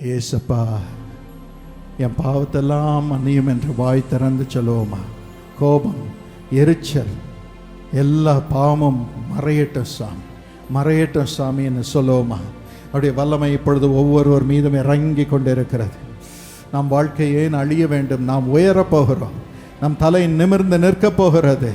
ஏசப்பா என் பாவத்தெல்லாம் மன்னியும் என்று வாய் திறந்து சொல்லுவோமா? கோபம் எரிச்சல் எல்லா பாவமும் மறையட்டும் சாமி மறையட்டும் சாமி என்று சொல்லுவோமா? அவருடைய வல்லமை இப்பொழுது ஒவ்வொருவர் மீதும் இறங்கி கொண்டிருக்கிறது. நம் வாழ்க்கை ஏன் அழிய வேண்டும்? நாம் உயரப் போகிறோம். நம் தலை நிமிர்ந்து நிற்கப் போகிறது.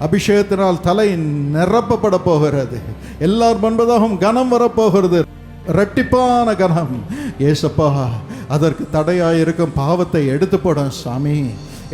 அபிஷேகத்தினால் தலை நிரப்பப்பட போகிறது. எல்லார் முன்பதாகவும் கனம் வரப்போகிறது ரெட்டிப்பான கனம் ஏசப்பா அதற்கு தடையாக இருக்கும் பாவத்தை எடுத்து போடும் சாமி.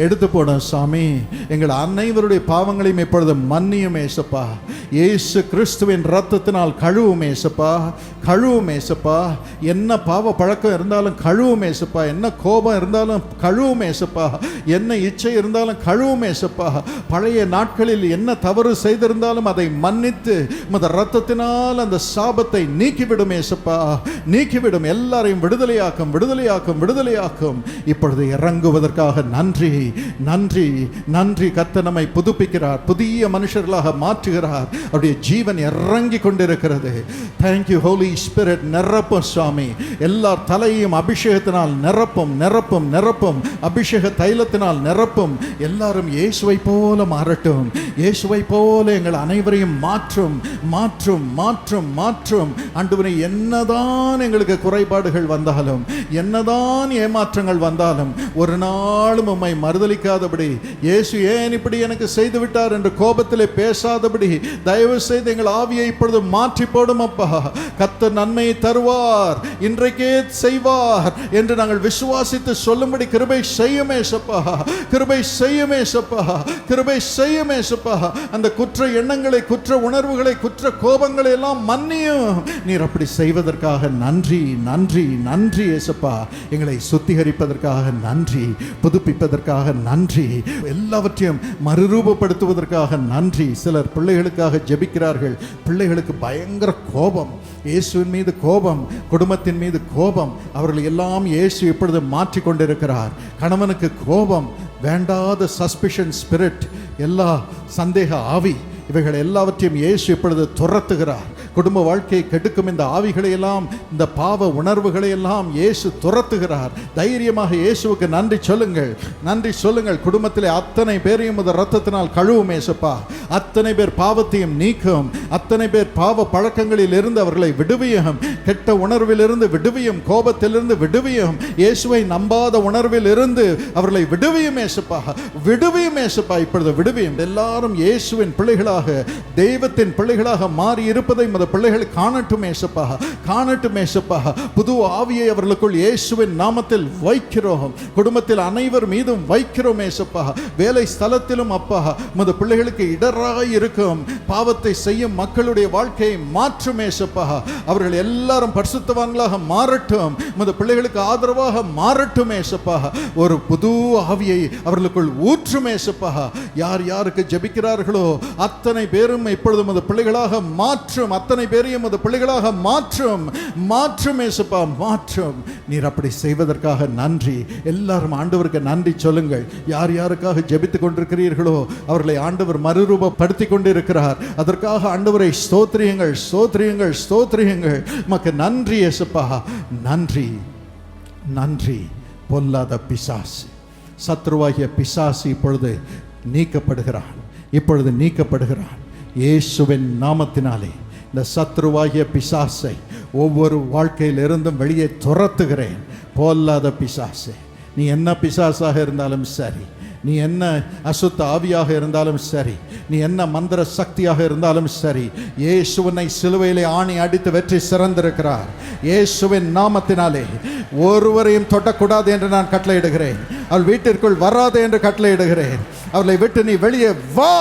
எடுத்து போடும் சாமி. எங்கள் அனைவருடைய பாவங்களையும் இப்பொழுது மன்னியும் ஏசப்பா. இயேசு கிறிஸ்துவின் ரத்தத்தினால் கழுவும் ஏசப்பா. கழுவும் ஏசப்பா. என்ன பாவ பழக்கம் இருந்தாலும் கழுவும் ஏசப்பா. என்ன கோபம் இருந்தாலும் கழுவும் ஏசப்பா. என்ன இச்சை இருந்தாலும் கழுவும் ஏசப்பா. பழைய நாட்களில் என்ன தவறு செய்திருந்தாலும் அதை மன்னித்து மத ரத்தத்தினால் அந்த சாபத்தை நீக்கிவிடும் ஏசப்பா. நீக்கிவிடும். எல்லாரையும் விடுதலையாக்கும் விடுதலையாக்கும் விடுதலையாக்கும். இப்பொழுது இறங்குவதற்காக நன்றி. நன்றி நன்றி. கத்த நம்மை புதுப்பிக்கிறார் புதிய மனுஷர்களாக மாற்றுகிறார். அவருடைய ஜீவன் இறங்கி கொண்டிருக்கிறது. தேங்க்யூ ஹோலி ஸ்பிரிட் நிரப்பும் சுவாமி. எல்லா தலையும் அபிஷேகத்தினால் நிரப்பும் நிரப்பும் நிரப்பும். அபிஷேக தைலத்தினால் நிரப்பும். எல்லாரும் இயேசுவை போல மாறட்டும். இயேசுவை போல எங்கள் அனைவரையும் மாற்றும் மாற்றும் மாற்றும் மாற்றும். அன்றுவனை என்னதான் எங்களுக்கு குறைபாடுகள் வந்தாலும் என்னதான் ஏமாற்றங்கள் வந்தாலும் ஒரு நாளும் உம்மை மறு மறுதலிக்காதபடி இயேசு ஏன் இப்படி எனக்கு செய்து விட்டார் என்று கோபத்திலே பேசாதபடி தயவு செய்து எங்கள் ஆவியை இப்பொழுது மாற்றி போடும் அப்பா. கத்த நன்மையை தருவார். இன்றைக்கே செய்வார். என்று நாங்கள் விசுவாசித்து சொல்லும்படி கிருபை செய்யுமே சப்பா. கிருபை செய்யுமே சப்பா. கிருபை செய்யுமே சப்பா. அந்த குற்ற எண்ணங்களை குற்ற உணர்வுகளை குற்ற கோபங்களை எல்லாம் மன்னியும். நீர் அப்படி செய்வதற்காக நன்றி நன்றி நன்றி ஏசப்பா. எங்களை சுத்திகரிப்பதற்காக நன்றி புதுப்பிப்பதற்காக நன்றி. எல்லாவற்றையும் மறுரூபப்படுத்துவதற்காக நன்றி. சிலர் பிள்ளைகளுக்காக ஜெபிக்கிறார்கள். பிள்ளைகளுக்கு பயங்கர கோபம். இயேசுவின் மீது கோபம் குடும்பத்தின் மீது கோபம். அவர்கள் எல்லாம் இயேசு இப்பொழுது மாற்றி கொண்டிருக்கிறார். கணவனுக்கு கோபம் வேண்டாத சஸ்பிஷன் ஸ்பிரிட் எல்லா சந்தேக ஆவி இவைகள் எல்லாவற்றையும் இயேசு இப்பொழுது துரத்துகிறார். குடும்ப வாழ்க்கையை கெடுக்கும். இந்த ஆவிகளை எல்லாம் இந்த பாவ உணர்வுகளை எல்லாம் இயேசு துரத்துகிறார். தைரியமாக இயேசுவுக்கு நன்றி சொல்லுங்கள். நன்றி சொல்லுங்கள். குடும்பத்திலே அத்தனை பேரையும் இந்த ரத்தத்தினால் கழுவும் ஏசப்பா. அத்தனை பேர் பாவத்தையும் நீக்கும். அத்தனை பேர் பாவ பழக்கங்களில் இருந்து அவர்களை விடுவியும். கெட்ட உணர்விலிருந்து விடுவியும். கோபத்திலிருந்து விடுவியும். இயேசுவை நம்பாத உணர்வில் இருந்து அவர்களை விடுவியும் ஏசப்பா. விடுவியும் ஏசப்பா. இப்பொழுது விடுவியும். எல்லாரும் இயேசுவின் பிள்ளைகளாக தெய்வத்தின் பிள்ளைகளாக மாறி இருப்பதை உமது பிள்ளைகள் காணட்டும் ஏசப்பாக காணட்டும் ஏசப்பாக புது ஆவியை அவர்களுக்குள் இயேசுவின் நாமத்தில் வைக்கிறோம். குடும்பத்தில் அனைவர் மீதும் வைக்கிறோம் ஏசப்பாக வேலை ஸ்தலத்திலும் அப்பாக உமது பிள்ளைகளுக்கு இடராக இருக்கும். பாவத்தை செய்யும் மக்களுடைய வாழ்க்கையை மாற்றும் ஏசப்பாக அவர்கள் எல்லாரும் பரிசுத்தவான்களாக மாறட்டும். உமது பிள்ளைகளுக்கு ஆதரவாக மாறட்டும் ஏசப்பாக ஒரு புது ஆவியை அவர்களுக்குள் ஊற்றும் ஏசப்பாக யார் யாருக்கு ஜபிக்கிறார்களோ அத்தனை பேரும் இப்பொழுது மத பிள்ளைகளாக மாற்றும். அத்தனை பேரையும் அது பிள்ளைகளாக மாற்றும். மாற்றும் ஏசுப்பா மாற்றும். நீர் அப்படி செய்வதற்காக நன்றி. எல்லாரும் ஆண்டவருக்கு நன்றி சொல்லுங்கள். யார் யாருக்காக ஜெபித்து கொண்டிருக்கிறீர்களோ அவர்களை ஆண்டவர் மறுரூபப்படுத்தி கொண்டிருக்கிறார். அதற்காக ஆண்டவரை ஸ்தோத்திரியுங்கள் ஸ்தோத்திரியுங்கள் ஸ்தோத்திரியுங்கள். மக்கு நன்றி ஏசுப்பா. நன்றி நன்றி. பொல்லாத பிசாசு. சத்ருவாகிய பிசாசு இப்பொழுது நீக்கப்படுகிறான். இப்பொழுது நீக்கப்படுகிறான். இயேசுவின் நாமத்தினாலே. இந்த சத்ருவாகிய பிசாசை ஒவ்வொரு வாழ்க்கையிலிருந்தும் வெளியே துரத்துகிறேன். போல்லாத பிசாசை நீ என்ன பிசாசாக இருந்தாலும் சரி நீ என்ன அசுத்த ஆவியாக இருந்தாலும் சரி நீ என்ன மந்திர சக்தியாக இருந்தாலும் சரி இயேசுவனை சிலுவையிலே ஆணி அடித்து வெற்றி சிறந்திருக்கிறார். இயேசுவின் நாமத்தினாலே ஒருவரையும் தொடக்கூடாது என்று நான் கட்டளையிடுகிறேன். அவள் வீட்டிற்குள் வராது என்று கட்டளையிடுகிறேன். அவளை விட்டு நீ வெளியே வா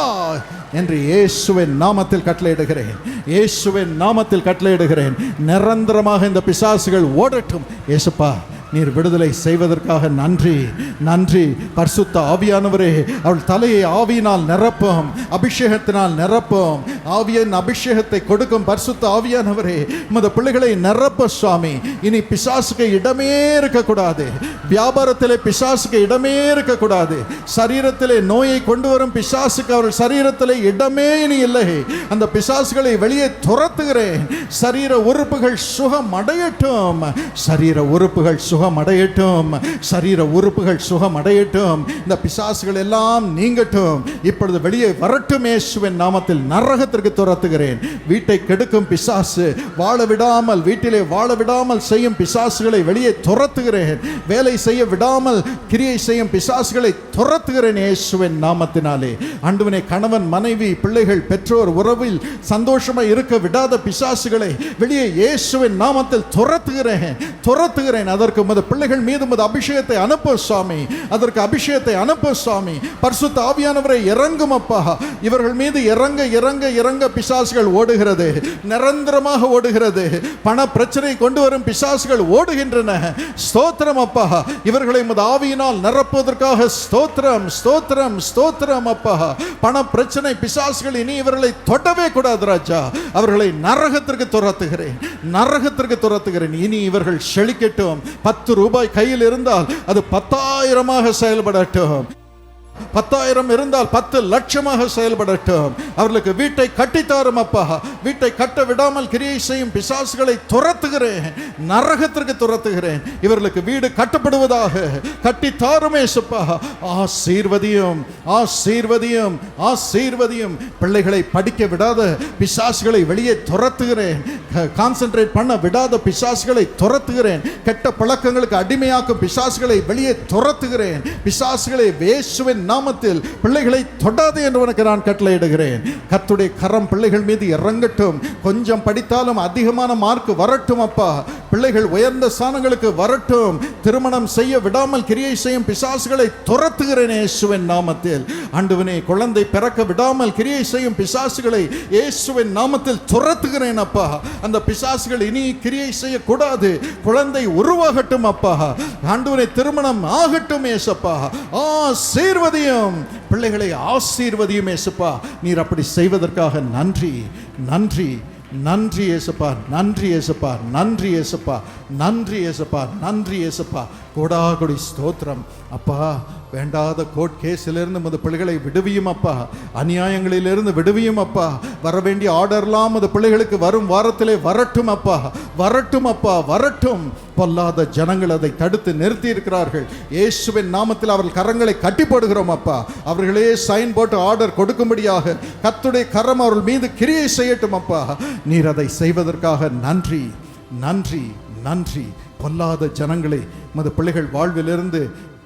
என்று இயேசுவின் நாமத்தில் கட்டளையிடுகிறேன். இயேசுவின் நாமத்தில் கட்டளையிடுகிறேன். நிரந்தரமாக இந்த பிசாசுகள் ஓடட்டும். இயேசுப்பா நீர் விடுதலை செய்வதற்காக நன்றி நன்றி. பர்சுத்த ஆவியானவரே அவள் தலையை ஆவியினால் நிரப்பும் அபிஷேகத்தினால் நிரப்பும் ஆவியன் அபிஷேகத்தை கொடுக்கும் பரிசுத்த ஆவியானவரே உமது பிள்ளைகளை நிரப்ப சுவாமி. இனி பிசாசுக்கு இடமே இருக்கக்கூடாது. வியாபாரத்திலே பிசாசுக்கு இடமே இருக்கக்கூடாது. சரீரத்திலே நோயை கொண்டு வரும் பிசாசுக்கு அவர்கள் சரீரத்திலே இடமே இனி இல்லை. அந்த பிசாசுகளை வெளியே துரத்துகிறேன். சரீர உறுப்புகள் சுகம் அடையட்டும். சரீர உறுப்புகள் சுகம் அடையட்டும். சரீர உறுப்புகள் சுகம் அடையட்டும். இந்த பிசாசுகள் எல்லாம் நீங்கட்டும். இப்பொழுது வெளியே வரட்டும் இயேசுவின் நாமத்தில் நரகத்திற்கு துரத்துகிறேன். வீட்டை கெடுக்கும் பிசாசு வாழ விடாமல் வீட்டிலே வாழ விடாமல் செய்யும் பிசாசுகளை வெளியே துரத்துகிறேன். வேலை செய்ய விடாமல் கிரியை செய்யும் பிசாசுகளை துரத்துகிறேன் இயேசுவின் நாமத்தினாலே. ஆண்டவனே கணவன் மனைவி பிள்ளைகள் பெற்றோர் உறவில் சந்தோஷமாக இருக்க விடாத பிசாசுகளை வெளியே இயேசுவின் நாமத்தில் துரத்துகிறேன். துரத்துகிறேன். அதற்கு உமது பிள்ளைகள் மீது உமது அபிஷேகத்தை அனுப்ப சுவாமி அதற்கு அபிஷேகத்தை அனுப்ப சுவாமி பரிசுத்த ஆவியானவரை இறங்கும் அப்பா. இவர்கள் மீது இறங்க இறங்க இறங்க பிசாசுகள் ஓடுகிறது. நிரந்தரமாக ஓடுகிறது. பண பிரச்சனை கொண்டு வரும் பிசாசுகள் ஓடுகின்றன. ஸ்தோத்திரம் அப்பா. இவர்களை உமது ஆவியினால் நிரப்புவதற்காக ஸ்தோத்திரம் ஸ்தோத்திரம் ஸ்தோத்திரம் அப்பா. பண பிரச்சனை பிசாசுகள் இனி இவர்களை தொடவே கூடாது ராஜா. அவர்களை நரகத்திற்கு துரத்துகிறேன். நரகத்திற்கு துரத்துகிறேன். இனி இவர்கள் செழிக்கட்டும். பத்து ரூபாய் கையில் இருந்தால் அது பத்தாயிரமாக செயல்படட்டும். பத்தாயிரம் இருந்தால் பத்து லட்சமாக செயல்படட்டும். அவர்களுக்கு வீட்டை கட்டித்தாரும் அப்பா. வீட்டை கட்ட விடாமல் கிரியை செய்யும் பிசாசுகளை துரத்துகிறேன். நரகத்திற்கு துரத்துகிறேன். இவர்களுக்கு வீடு கட்டப்படுவதாக கட்டித்தாருமே சுப்பா ஆசீர்வதியும் ஆசீர்வதியும் ஆசீர்வதியும். பிள்ளைகளை படிக்க விடாத பிசாசுகளை வெளியே துரத்துகிறேன். கான்சென்ட்ரேட் பண்ண விடாத பிசாசுகளை துரத்துகிறேன். கெட்ட பழக்கங்களுக்கு அடிமையாக்கும் பிசாசுகளை வெளியே துரத்துகிறேன். பிசாசுகளை வேசுவின் நாமத்தில் பிள்ளைகளை தொடாது என்று உனக்கு நான் கட்டளையிடுகிறேன். கத்துடைய கரம் பிள்ளைகள் மீது இறங்கட்டும். கொஞ்சம் படித்தாலும் அதிகமான மார்க் வரட்டும் அப்பா. பிள்ளைகள் உயர்ந்த ஸ்தானங்களுக்கு வரட்டும். திருமணம் செய்ய விடாமல் கிரியை செய்யும் பிசாசுகளை துரத்துகிறேன் இயேசுவின் நாமத்தில். ஆண்டவனே குழந்தை பிறக்க விடாமல் கிரியை செய்யும் பிசாசுகளை இயேசுவின் நாமத்தில் துரத்துகிறேன் அப்பா. அந்த பிசாசுகள் இனி கிரியை செய்யக்கூடாது. குழந்தை உருவாகட்டும் அப்பா. ஆண்டுவனை திருமணம் ஆகட்டும் ஏசப்பா ஆசீர்வதியும் பிள்ளைகளை ஆசீர்வதியும் ஏசுப்பா. நீர் அப்படி செய்வதற்காக நன்றி நன்றி நன்றி ஏசப்பா நன்றி ஏசப்பா நன்றி ஏசப்பா நன்றி ஏசப்பா நன்றி ஏசப்பா. கோடாகுடி ஸ்தோத்திரம். அப்பா வேண்டாத கோர்ட் கேஸிலிருந்து மது பிள்ளைகளை விடுவியும் அப்பா. அநியாயங்களிலிருந்து விடுவியும் அப்பா. வர வேண்டிய ஆர்டர்லாம் அது பிள்ளைகளுக்கு வரும் வாரத்திலே வரட்டும் அப்பா. வரட்டும் அப்பா வரட்டும். பொல்லாத ஜனங்கள் அதை தடுத்து நிறுத்தி இருக்கிறார்கள் இயேசுவின் நாமத்தில் அவர்கள் கரங்களை கட்டி போடுகிறோம் அப்பா. அவர்களே சைன் போட்டு ஆர்டர் கொடுக்கும்படியாக கத்துடைய கரம் அவர்கள் மீது கிரியை செய்யட்டும் அப்பா. நீர் அதை செய்வதற்காக நன்றி நன்றி நன்றி. பொல்லாத ஜனங்களை மது பிள்ளைகள் வாழ்விலிருந்து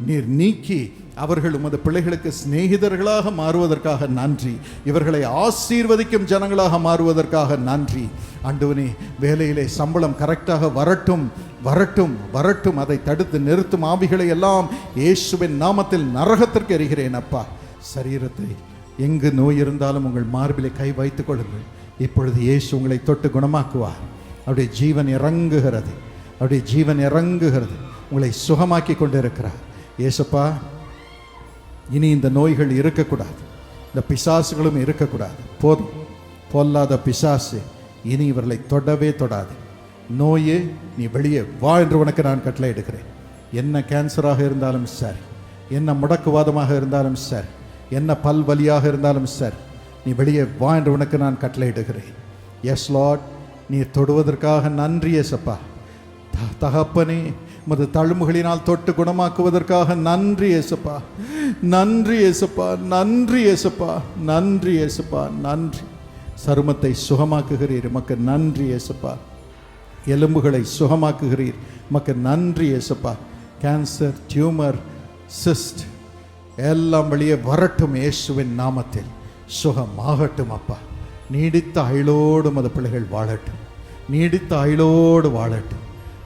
நீர் நீக்கி அவர்கள் உமது பிள்ளைகளுக்கு சிநேகிதர்களாக மாறுவதற்காக நன்றி. இவர்களை ஆசீர்வதிக்கும் ஜனங்களாக மாறுவதற்காக நன்றி. ஆண்டவனே வேலையிலே சம்பளம் கரெக்டாக வரட்டும் வரட்டும் வரட்டும். அதை தடுத்து நிறுத்தும் ஆவிகளை எல்லாம் இயேசுவின் நாமத்தில் நரகத்திற்கு எறிகிறேன் அப்பா. சரீரத்தை எங்கு நோய் இருந்தாலும் உங்கள் மார்பிலை கை வைத்துக் கொள்ளுங்கள். இப்பொழுது இயேசு உங்களை தொட்டு குணமாக்குவார். அவருடைய ஜீவன் இறங்குகிறது. அவருடைய ஜீவன் இறங்குகிறது. உங்களை சுகமாக்கி கொண்டிருக்கிறார். ஏசப்பா இனி இந்த நோய்கள் இருக்கக்கூடாது. இந்த பிசாசுகளும் இருக்கக்கூடாது. போதும். பொல்லாத பிசாசு இனி இவர்களை தொடவே தொடாது. நோயே நீ வெளியே வா என்று உனக்கு நான் கட்டளை எடுக்கிறேன் என்ன கேன்சராக இருந்தாலும் சரி என்ன முடக்குவாதமாக இருந்தாலும் சரி என்ன பல் வலியாக இருந்தாலும் சரி நீ வெளியே வா என்று உனக்கு நான் கட்டளை இடுகிறேன். எஸ் லார்ட் நீ தொடுவதற்காக நன்றி எசப்பா த- தகப்பனே உமது தழும்புகளினால் தொட்டு குணமாக்குவதற்காக நன்றி ஏசப்பா நன்றி ஏசப்பா நன்றி ஏசப்பா நன்றி ஏசப்பா நன்றி. சருமத்தை சுகமாக்குகிறீர் உமக்கு நன்றி ஏசப்பா எலும்புகளை சுகமாக்குகிறீர் உமக்கு நன்றி ஏசப்பா கேன்சர் டியூமர் சிஸ்ட் எல்லாம் வெளியே வரட்டும் இயேசுவின் நாமத்தில். சுகமாகட்டும் அப்பா. நீடித்த அயலோடு மத பிள்ளைகள் வாழட்டும். நீடித்த அயலோடு வாழட்டும்.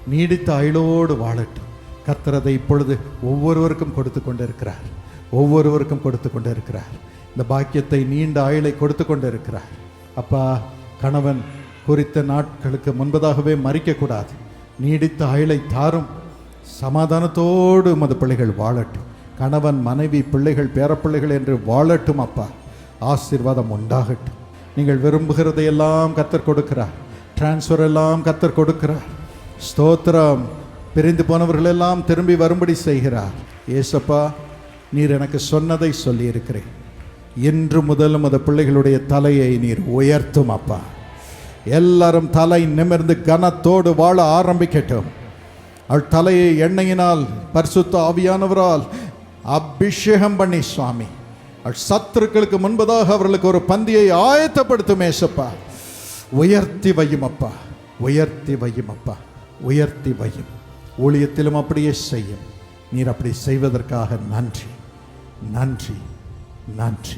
நீடித்த அயலோடு வாழட்டும். கத்திரதை இப்பொழுது ஒவ்வொருவருக்கும் கொடுத்து கொண்டிருக்கிறார். ஒவ்வொருவருக்கும் கொடுத்து கொண்டிருக்கிறார். இந்த பாக்கியத்தை நீண்ட ஆயுளை கொடுத்து கொண்டிருக்கிறார். அப்பா கணவன் குறித்த நாட்களுக்கு முன்பதாகவே மறிக்கக்கூடாது. நீடித்த ஆயுளை தாரும். சமாதானத்தோடு மது பிள்ளைகள் வாழட்டும். கணவன் மனைவி பிள்ளைகள் பேரப்பிள்ளைகள் என்று வாழட்டும் அப்பா. ஆசீர்வாதம் உண்டாகட்டும். நீங்கள் விரும்புகிறதையெல்லாம் கத்தர் கொடுக்கிறார். டிரான்ஸ்ஃபர் எல்லாம் கத்தர் கொடுக்கிறார். ஸ்தோத்திரம். பிரிந்து போனவர்களெல்லாம் திரும்பி வரும்படி செய்கிறார். ஏசப்பா நீர் எனக்கு சொன்னதை சொல்லியிருக்கிறேன். இன்று முதலும் அந்த பிள்ளைகளுடைய தலையை நீர் உயர்த்தும் அப்பா. எல்லாரும் தலை நிமிர்ந்து கனத்தோடு வாழ ஆரம்பிக்கட்டும். அவள் தலையை எண்ணெயினால் பரிசுத்த ஆவியானவரால் அபிஷேகம் பண்ணி சுவாமி. அவள் சத்துருக்களுக்கு முன்பதாக அவர்களுக்கு ஒரு பந்தியை ஆயத்தப்படுத்தும் ஏசப்பா. உயர்த்தி வையும் அப்பா உயர்த்தி வையும் அப்பா. உயர்த்தி வையும். ஊழியத்திலும் அப்படியே செய்யும். நீர் அப்படி செய்வதற்காக நன்றி. நன்றி. நன்றி.